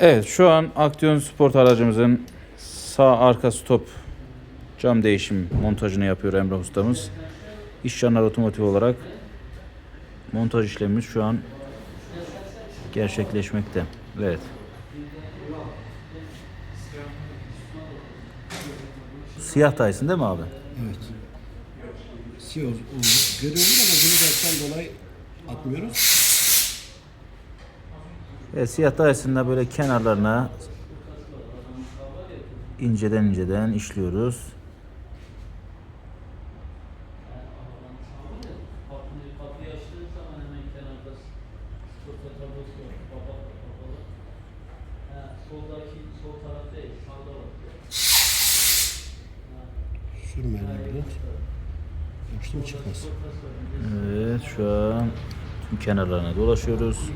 Evet şu an Aksiyon Sport aracımızın sağ arka stop cam değişim montajını yapıyor Emrah ustamız. İşcanlar Otomotiv olarak montaj işlemimiz şu an gerçekleşmekte. Evet. Siyah Dyson değil mi abi? Evet. Siyah. Görüyoruz ama gri dolayı atmıyoruz. Evet, siyah Dyson'da böyle kenarlarına inceden inceden işliyoruz. Sürmeyelim biraz. Yapıştı mı çıkmaz. Evet şu an tüm kenarlarına dolaşıyoruz.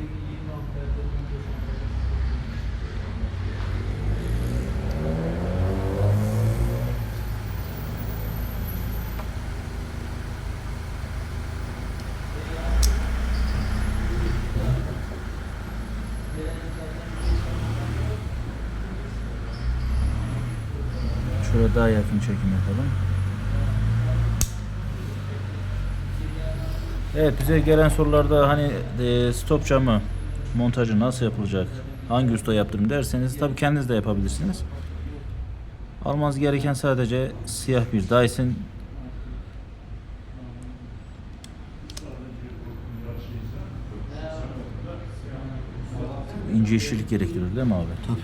Şöyle daha yakın çekim yapalım. Evet bize gelen sorularda hani e, stop camı montajı nasıl yapılacak? Hangi usta yaptırım derseniz tabii kendiniz de yapabilirsiniz. Almanız gereken sadece siyah bir Dyson ince işçilik gerektirir değil mi abi?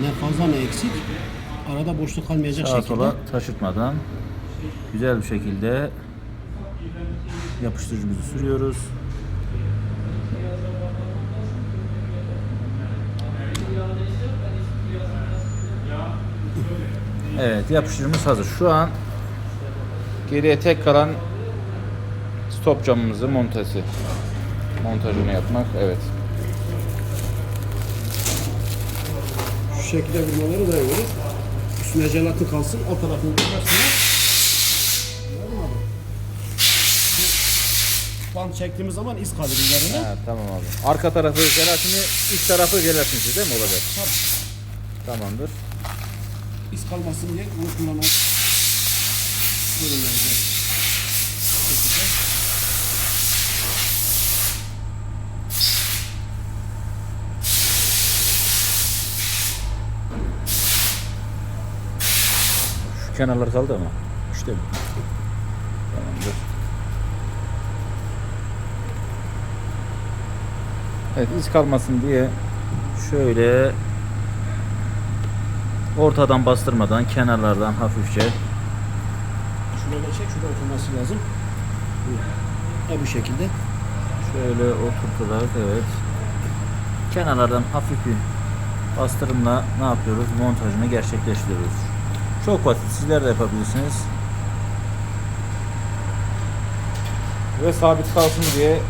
Ne fazla ne eksik. Arada boşluk kalmayacak Sağa şekilde. sola taşıtmadan güzel bir şekilde yapıştırıcımızı sürüyoruz. Evet yapıştırıcımız hazır. Şu an geriye tek kalan stop camımızı montası. Montajını yapmak. Evet. Şu şekilde vurmaları da yapıyoruz. Üstüne jelatin kalsın. Alt tarafını? Bu Bant çektiğimiz zaman iz kalır üzerine. Ha, tamam abi. Arka tarafı jelatini, iç tarafı jelatinsiz değil mi olacak? Tamamdır. İz kalmasın diye bunu kullanmak. Buyurun bence. Bu şekilde. Şu kenarlar kaldı ama. İşte bu. Tamamdır. Evet iz kalmasın diye şöyle ortadan bastırmadan kenarlardan hafifçe Şuraya çek, şurada oturması lazım. Bu. Şekilde. şöyle oturtarak evet kenarlardan hafif bir bastırımla ne yapıyoruz? Montajını gerçekleştiriyoruz. Çok basit. Sizler de yapabilirsiniz. Ve sabit kalsın diye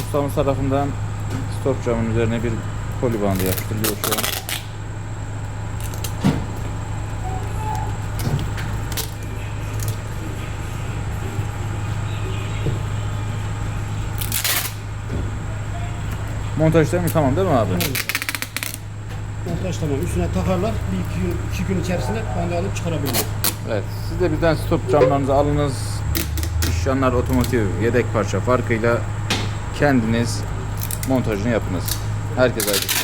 ustamız tarafından stop camın üzerine bir poli bandı yaptırılıyor şu an. Montaj tamam değil mi abi? Montaj. Üstüne takarlar. Bir iki iki gün içerisinde ben de alıp çıkarabilirim. Evet. Siz de bizden stop camlarınızı alınız. İşcanlar otomotiv yedek parça farkıyla kendiniz montajını yapınız. Herkese hayırlı.